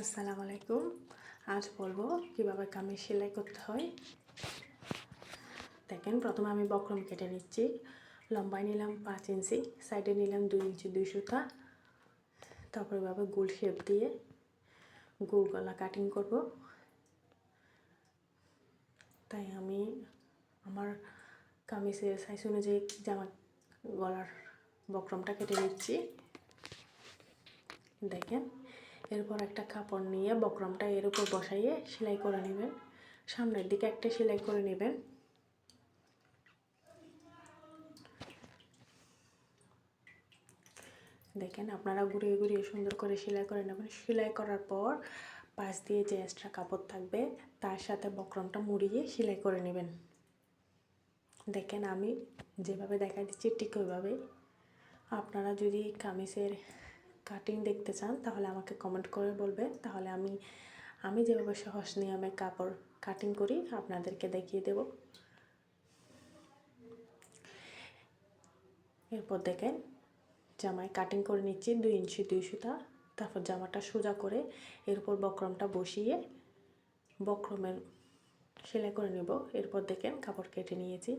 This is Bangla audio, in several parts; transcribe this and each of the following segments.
আসসালামু আলাইকুম। আজ বলব কীভাবে কামিজ সেলাই করতে হয়। দেখেন, প্রথমে আমি বক্রম কেটে নিচ্ছি। লম্বায় নিলাম পাঁচ ইঞ্চি, সাইডে নিলাম দুই ইঞ্চি দুই সুতা। তারপর এভাবে গোল শেপ দিয়ে গোল গলা কাটিং করব। তাই আমি আমার কামিজের সাইজ অনুযায়ী জামা গলার বক্রমটা কেটে নিচ্ছি। দেখেন এরপর একটা কাপড় নিয়ে বক্রমটা এর উপর বসাইয়ে সেলাই করে নেবেন। সামনের দিকে একটা সেলাই করে নেবেন। দেখেন আপনারা ঘুরিয়ে ঘুরিয়ে সুন্দর করে সেলাই করে নেবেন। সেলাই করার পর পাশ দিয়ে যে এক্সট্রা কাপড় থাকবে, তার সাথে বক্রমটা মুড়িয়ে সেলাই করে নেবেন। দেখেন আমি যেভাবে দেখা দিচ্ছি ঠিক ওইভাবেই। আপনারা যদি কামিজের কাটিং দেখতে চান, তাহলে আমাকে কমেন্ট করে বলবেন। তাহলে আমি আমি যেভাবে সহজ নিয়মে কাপড় কাটিং করি, আপনাদেরকে দেখিয়ে দেব। এরপর দেখেন, জামায় কাটিং করে নিচ্ছি দুই ইঞ্চি, দুই সুতা। তারপর জামাটা সোজা করে এরপর বক্রমটা বসিয়ে বক্রমের সেলাই করে নেব। এরপর দেখেন কাপড় কেটে নিয়েছি।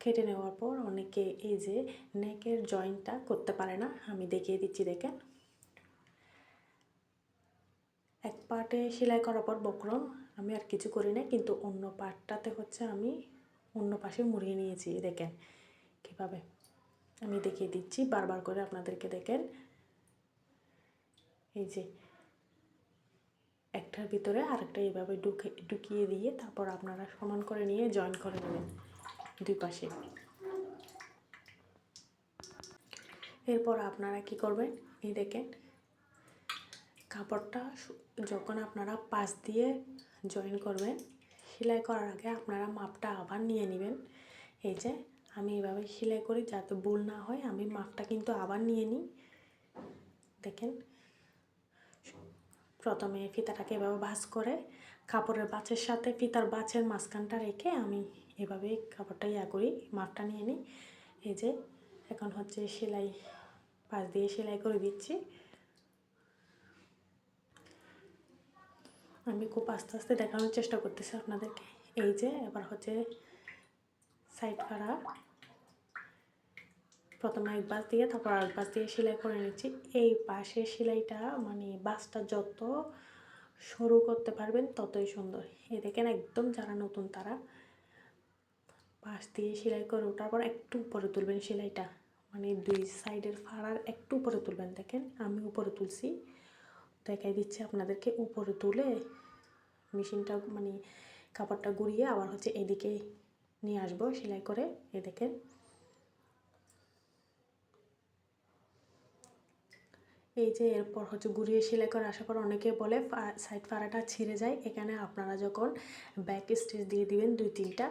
কেটে নেওয়ার পর অনেকে এই যে নেকের জয়েন্টটা করতে পারে না, আমি দেখিয়ে দিচ্ছি দেখেন। এক পার্টে সেলাই করার পর বক্রম, আমি আর কিছু করি না কিন্তু অন্য পার্টটাতে হচ্ছে আমি অন্য পাশে মুড়িয়ে নিয়েছি দেখেন। কীভাবে? আমি দেখিয়ে দিচ্ছি, বারবার করে আপনাদেরকে দেখেন। এই যে, একটার ভিতরে আরেকটা এইভাবে ঢুকে, ঢুকিয়ে দিয়ে তারপর আপনারা সমান করে নিয়ে জয়েন করে নেবেন দুই পাশে। এরপর আপনারা কি করবেন? এই দেখেন কাপড়টা যখন আপনারা পাশ দিয়ে জয়েন করবেন, সেলাই করার আগে আপনারা মাপটা আবার নিয়ে নেবেন। এই যে, আমি এভাবে সেলাই করি যাতে ভুল না হয়, আমি মাপটা কিন্তু আবার নিয়ে নিই। দেখেন, প্রথমে ফিতাটাকে এভাবে ভাঁজ করে কাপড়ের বাছের সাথে ফিতার বাছের মাঝখানটা রেখে আমি এভাবে কাপড়টা ইয়া করি, মাপটা নিয়ে নিই। এই যে, এখন হচ্ছে সেলাই, পাশ দিয়ে সেলাই করে দিচ্ছি। আমি খুব আস্তে আস্তে দেখানোর চেষ্টা করতেছি আপনাদেরকে। এই যে, এবার হচ্ছে সাইড করা প্রথমে এক বাস দিয়ে, তারপর আরেক বাস দিয়ে সেলাই করে নিচ্ছি। এই পাশে সেলাইটা মানে বাসটা যত সরু করতে পারবেন, ততই সুন্দর। এ দেখেন, একদম যারা নতুন তারা পাশ দিয়ে সেলাই করে ওঠার পর একটু উপরে তুলবেন সেলাইটা। মানে দুই সাইডের ফাড়ার একটু উপরে তুলবেন, দেখেন? আমি উপরে তুলছি। দেখাই দিচ্ছি আপনাদেরকে উপরে তুলে মেশিনটা মানে কাপড়টা গুড়িয়ে আবার হচ্ছে এদিকে নিয়ে আসব সেলাই করে এ দেখেন। এই যে এরপর হচ্ছে গুড়িয়ে সেলাই করে আসার পর অনেকে বলে সাইড ফাড়াটা ছিঁড়ে যায়। এখানে আপনারা যখন ব্যাক স্টিচ দিয়ে দিবেন দুই তিনটা,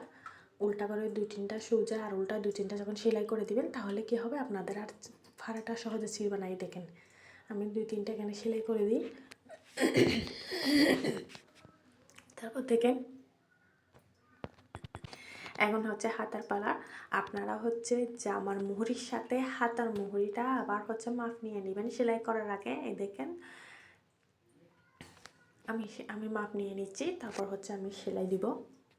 উল্টা করে দুই তিনটা সোজা আর উল্টা দুই তিনটা যখন সেলাই করে দিবেন, তাহলে কি হবে? আপনাদের আর ফাড়াটা সহজে ছিঁড়বে না, এই দেখেন। আমি দুই তিনটা এখানে সেলাই করে দিই। তারপর থেকে এখন হচ্ছে হাতার পালা। আপনারা হচ্ছে জামার মুহুরির সাথে হাতার মুহুরিটা আবার হচ্ছে মাপ নিয়ে নেবেন সেলাই করার আগে। এই দেখেন, আমি আমি মাপ নিয়ে নিচ্ছি, তারপর হচ্ছে আমি সেলাই দিব।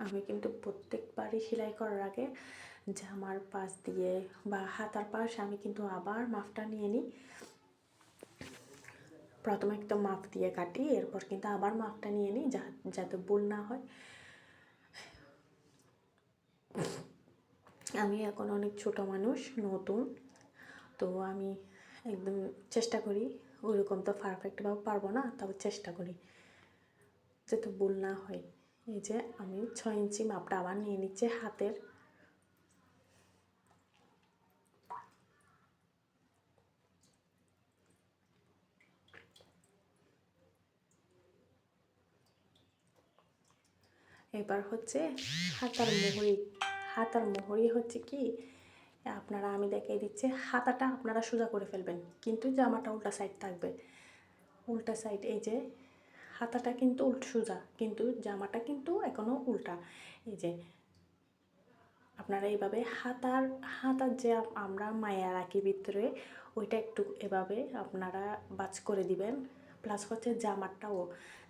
আমি কিন্তু প্রত্যেকবারই সেলাই করার আগে জামার পাশ দিয়ে বা হাতার পাশ আমি কিন্তু আবার মাপটা নিয়ে নিই। প্রথমে একটা মাপ দিয়ে কাটি, এরপর কিন্তু আবার মাপটা নিয়ে নিই যাতে ভুল না হয়। আমি এখন অনেক ছোট মানুষ, নতুন, তো আমি একদম চেষ্টা করি, ওইরকম তো পারফেক্টভাবে পারব না তবে চেষ্টা করি, যাতে ভুল না হয়। এই যে আমি ছয় ইঞ্চি মাপটা আবার নিয়ে নিচ্ছে হাতের। এবার হচ্ছে হাতার মোহরি হাতার মোহরি হচ্ছে কি, আপনারা আমি দেখাই দিচ্ছি, হাতাটা আপনারা সোজা করে ফেলবেন, কিন্তু জামাটা উল্টা সাইড থাকবে। উল্টা সাইড এই যে হাতাটা কিন্তু উল্ট সোজা, কিন্তু জামাটা কিন্তু এখনও উল্টা। এই যে আপনারা এইভাবে হাতার হাতার যে আমরা মায়া রাখি ভিতরে, ওইটা একটু এভাবে আপনারা বাজ করে দিবেন। প্লাস হচ্ছে জামারটাও,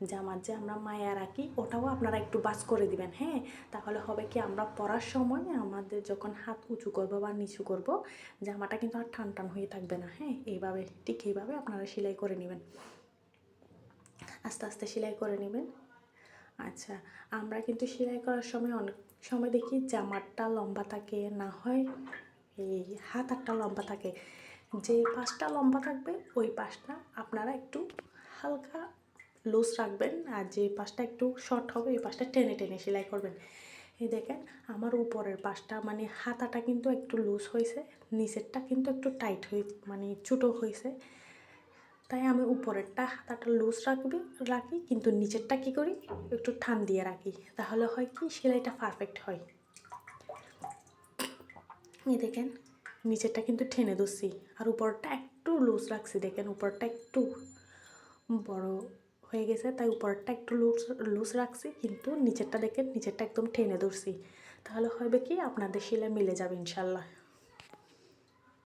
জামার যে আমরা মায়া রাখি, ওটাও আপনারা একটু বাস করে দিবেন হ্যাঁ? তাহলে হবে কি আমরা পরার সময় আমাদের যখন হাত উঁচু করব বা নিচু করব, জামাটা কিন্তু আর টান টান হয়ে থাকবে না হ্যাঁ? এইভাবে, ঠিক এইভাবে আপনারা সেলাই করে নেবেন। আস্তে আস্তে সেলাই করে নেবেন। আচ্ছা আমরা কিন্তু সেলাই করার সময় অনেক সময় দেখি জামারটা লম্বা থাকে, না হয় এই হাত একটা লম্বা থাকে। যে পাশটা লম্বা থাকবে, ওই পাশটা আপনারা একটু হালকা লুজ রাখবেন আর যে পাশটা একটু শর্ট হবে, এই পাশটা টেনে টেনে সেলাই করবেন। এই দেখেন, আমার উপরের পাশটা মানে হাতাটা কিন্তু একটু লুজ হয়েছে, নিচেরটা কিন্তু একটু টাইট হয়ে মানে ছোটো হয়েছে। তাই আমি উপরেরটা হাতাটা লুজ রাখবি, রাখি, কিন্তু নিচেরটা কী করি? একটু ঠান দিয়ে রাখি, তাহলে হয় কি, সেলাইটা পারফেক্ট হয়। এই দেখেন, নিচেরটা কিন্তু ঠেনে ধরছি, আর উপরটা একটু লুজ রাখছি, দেখেন, উপরটা একটু বড় হয়ে গেছে, তাই উপরটা একটু লুজ লুজ রাখছি, কিন্তু নিচেরটা দেখে নিচেরটা একদম টেনে ধরছি। তাহলে হবে কি, আপনাদের শিলা মিলে যাবে ইনশাল্লাহ।